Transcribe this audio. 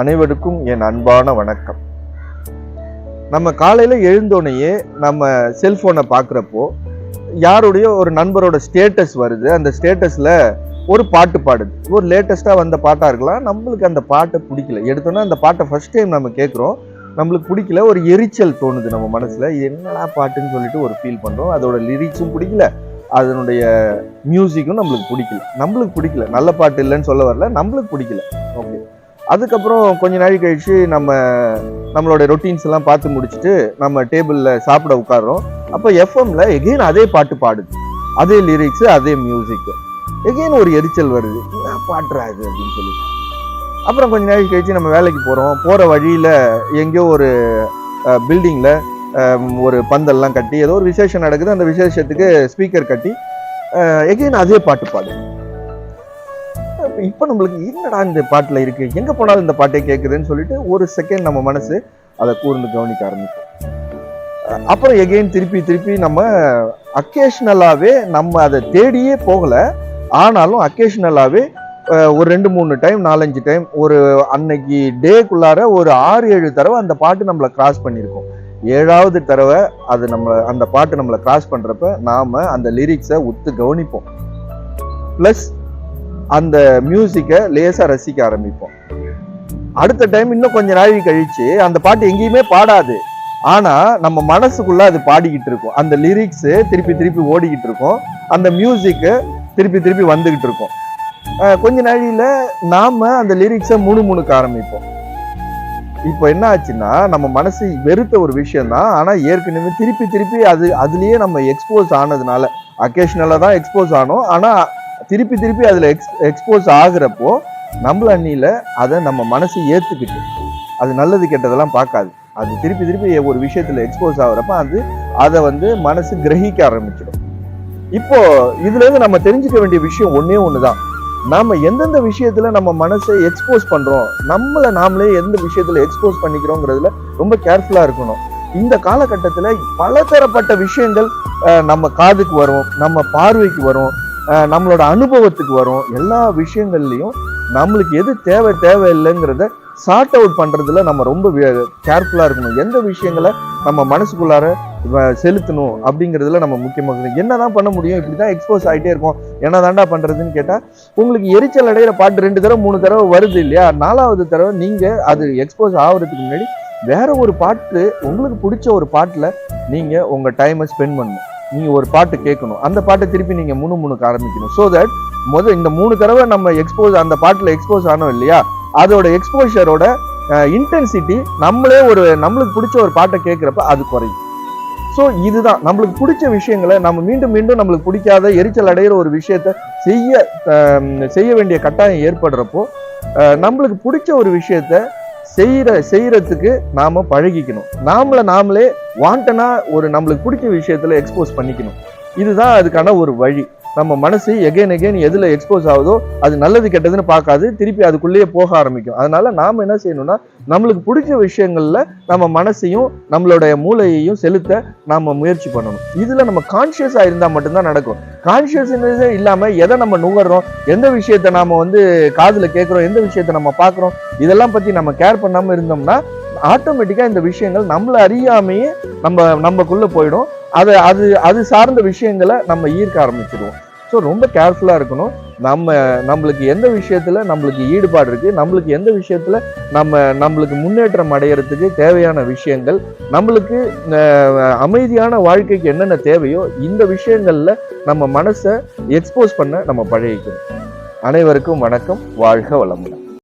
அனைவருக்கும் என் அன்பான வணக்கம். நம்ம காலையில் எழுந்தோடனேயே நம்ம செல்ஃபோனை பார்க்குறப்போ யாருடைய ஒரு நண்பரோட ஸ்டேட்டஸ் வருது அந்த ஸ்டேட்டஸில் ஒரு பாட்டு பாடுது. ஒரு லேட்டஸ்ட்டாக வந்த பாட்டாக இருக்கலாம் நம்மளுக்கு அந்த பாட்டை பிடிக்கல. எடுத்தோன்னே அந்த பாட்டை ஃபஸ்ட் டைம் நம்ம கேட்குறோம். நம்மளுக்கு பிடிக்கல ஒரு எரிச்சல் தோணுது நம்ம மனசில். இது என்னடா பாட்டுன்னு சொல்லிட்டு ஒரு ஃபீல் பண்ணுறோம் அதோட லிரிக்ஸும் பிடிக்கல. அதனுடைய மியூசிக்கும் நம்மளுக்கு பிடிக்கல. நம்மளுக்கு பிடிக்கல. நல்ல பாட்டு இல்லைன்னு சொல்ல வரல. நம்மளுக்கு பிடிக்கல. ஓகே அதுக்கப்புறம் கொஞ்ச நாள் கழிச்சு நம்ம நம்மளோட ரொட்டீன்ஸ் எல்லாம் பார்த்து முடிச்சுட்டு நம்ம டேபிளில் சாப்பிட உட்காடுறோம் அப்போ எஃப்எம்ல எகெயின் அதே பாட்டு பாடுது. அதே லிரிக்ஸ் அதே மியூசிக் எகெயின் ஒரு எரிச்சல் வருது. என்ன பாட்டுறா இது? அப்படின்னு சொல்லி. அப்புறம் கொஞ்ச நாள் கழிச்சு நம்ம வேலைக்கு போகிறோம் போகிற வழியில் எங்கேயோ ஒரு பில்டிங்கில் ஒரு பந்தல்லாம் கட்டி ஏதோ ஒரு விசேஷம் நடக்குது. அந்த விசேஷத்துக்கு ஸ்பீக்கர் கட்டி எகெயின் அதே பாட்டு பாடு இப்போ நம்மளுக்கு என்னடா இந்த பாட்டில் இருக்குது எங்கே போனாலும் இந்த பாட்டே கேட்குதுன்னு சொல்லிட்டு ஒரு செகண்ட் நம்ம மனசு அதை கூர்ந்து கவனிக்க ஆரம்பிக்கும். அப்புறம் எகெயின் திருப்பி திருப்பி நம்ம அக்கேஷ்னலாகவே நம்ம அதை தேடியே போகலை. ஆனாலும் அக்கேஷ்னலாகவே ஒரு ரெண்டு மூணு டைம் நாலஞ்சு டைம் ஒரு அன்னைக்கு டேக்குள்ளார ஒரு ஆறு ஏழு தடவை அந்த பாட்டு நம்மளை கிராஸ் பண்ணியிருக்கோம். ஏழாவது தடவை அது நம்ம அந்த பாட்டு நம்மளை கிராஸ் பண்ணுறப்ப நாம் அந்த லிரிக்ஸை ஒத்து கவனிப்போம். ப்ளஸ் அந்த மியூசிக்கை லேசாக ரசிக்க ஆரம்பிப்போம். அடுத்த டைம் இன்னும் கொஞ்ச நாள் கழிச்சு அந்த பாட்டு எங்கேயுமே பாடாது. ஆனால் நம்ம மனசுக்குள்ள அது பாடிக்கிட்டு இருக்கும். அந்த லிரிக்ஸு திருப்பி திருப்பி ஓடிக்கிட்டு இருக்கும். அந்த மியூசிக்கு திருப்பி திருப்பி வந்துக்கிட்டு இருக்கும். கொஞ்ச நாளில நாம் அந்த லிரிக்ஸை முணுமுணுக்க ஆரம்பிப்போம். இப்போ என்ன ஆச்சுன்னா நம்ம மனசு வெறுத்த ஒரு விஷயந்தான் ஆனால் ஏற்கனவே திருப்பி திருப்பி அது அதுலேயே நம்ம எக்ஸ்போஸ் ஆனதுனால அக்கேஷனலாக தான் எக்ஸ்போஸ் ஆனோம். ஆனால் திருப்பி திருப்பி அதில் எக்ஸ் எக்ஸ்போஸ் ஆகுறப்போ நம்மள அண்ணியில் அதை நம்ம மனசு ஏற்றுக்கிட்டு அது நல்லது கெட்டதெல்லாம் பார்க்காது. அது திருப்பி திருப்பி ஒரு விஷயத்தில் எக்ஸ்போஸ் ஆகுறப்ப அது அதை வந்து மனசு கிரகிக்க ஆரம்பிச்சிடும். இப்போ இதுலேருந்து நம்ம தெரிஞ்சுக்க வேண்டிய விஷயம் ஒன்றே ஒன்று தான் நாம் எந்தெந்த விஷயத்தில் நம்ம மனசை எக்ஸ்போஸ் பண்ணுறோம் நம்மளை நாமளே எந்த விஷயத்தில் எக்ஸ்போஸ் பண்ணிக்கிறோங்கிறதுல ரொம்ப கேர்ஃபுல்லாக இருக்கணும். இந்த காலகட்டத்தில் பலதரப்பட்ட விஷயங்கள் நம்ம காதுக்கு வரும் நம்ம பார்வைக்கு வரும் நம்மளோட அனுபவத்துக்கு வரும். எல்லா விஷயங்கள்லையும் நம்மளுக்கு எது தேவை தேவையில்லைங்கிறத சார்ட் அவுட் பண்ணுறதுல நம்ம ரொம்ப கேர்ஃபுல்லாக இருக்கணும். எந்த விஷயங்களை நம்ம மனசுக்குள்ளார வ- செலுத்தணும் அப்படிங்கிறதுல நம்ம முக்கியமாக இருக்கணும். என்னதான் பண்ண முடியும்? இப்படி தான் எக்ஸ்போஸ் ஆகிட்டே இருக்கும். என்னதான்டா பண்ணுறதுன்னு கேட்டால் உங்களுக்கு எரிச்சல் அடைகிற பாட்டு ரெண்டு தடவை மூணு தடவை வருது இல்லையா? நாலாவது தடவை நீங்கள் அது எக்ஸ்போஸ் ஆகுறதுக்கு முன்னாடி வேற ஒரு பாட்டு உங்களுக்கு பிடிச்ச ஒரு பாட்டில் நீங்கள் உங்கள் டைமை ஸ்பெண்ட் பண்ணணும். நீங்கள் ஒரு பாட்டு கேட்கணும். அந்த பாட்டை திருப்பி நீங்கள் முணு முணுக்க ஆரம்பிக்கணும். ஸோ தட் முதல் இந்த மூணு தடவை நம்ம எக்ஸ்போஸ் அந்த பாட்டில் எக்ஸ்போஸ் ஆனோம் இல்லையா? அதோட எக்ஸ்போஷரோட இன்டென்சிட்டி நம்மளே ஒரு நம்மளுக்கு பிடிச்ச ஒரு பாட்டை கேட்குறப்ப அது குறையும். ஸோ இதுதான். நம்மளுக்கு பிடிச்ச விஷயங்களை நம்ம மீண்டும் மீண்டும் நம்மளுக்கு பிடிக்காத எரிச்சல் அடைகிற ஒரு விஷயத்த செய்ய செய்ய வேண்டிய கட்டாயம் ஏற்படுறப்போ நம்மளுக்கு பிடிச்ச ஒரு விஷயத்த செய்கிற செய்கிறதுக்கு நாம் பழகிக்கணும். நாமள நாமளே வாண்டனாக ஒரு நம்மளுக்கு பிடிச்ச விஷயத்தில் எக்ஸ்போஸ் பண்ணிக்கணும். இதுதான் அதுக்கான ஒரு வழி. நம்ம மனசு எகைன் எகைன் எதில் எக்ஸ்போஸ் ஆகுதோ அது நல்லது கெட்டதுன்னு பார்க்காது. திருப்பி அதுக்குள்ளேயே போக ஆரம்பிக்கும். அதனால நாம் என்ன செய்யணும்னா நம்மளுக்கு பிடிச்ச விஷயங்களில் நம்ம மனசையும் நம்மளுடைய மூளையையும் செலுத்த நாம் முயற்சி பண்ணணும். இதில் நம்ம கான்ஷியஸாக இருந்தால் மட்டும்தான் நடக்கும். கான்ஷியஸ்னஸே இல்லாமல் எதை நம்ம நுகர்றோம் எந்த விஷயத்த நாம் வந்து காதில் கேட்குறோம் எந்த விஷயத்த நம்ம பார்க்குறோம் இதெல்லாம் பற்றி நம்ம கேர் பண்ணாமல் இருந்தோம்னா ஆட்டோமேட்டிக்காக இந்த விஷயங்கள் நம்மளை அறியாமையே நம்ம நம்மக்குள்ளே போயிடும். அதை அது அது சார்ந்த விஷயங்களை நம்ம ஈர்க்க ஆரம்பிச்சிடுவோம் ஸோ ரொம்ப கேர்ஃபுல்லாக இருக்கணும். நம்ம நம்மளுக்கு எந்த விஷயத்தில் நம்மளுக்கு ஈடுபாடு இருக்குது நம்மளுக்கு எந்த விஷயத்தில் நம்ம நம்மளுக்கு முன்னேற்றம் அடையிறதுக்கு தேவையான விஷயங்கள் நம்மளுக்கு அமைதியான வாழ்க்கைக்கு என்னென்ன தேவையோ இந்த விஷயங்களில் நம்ம மனசை எக்ஸ்போஸ் பண்ண நம்ம பழகிக்கணும். அனைவருக்கும் வணக்கம். வாழ்க வளமுடன்.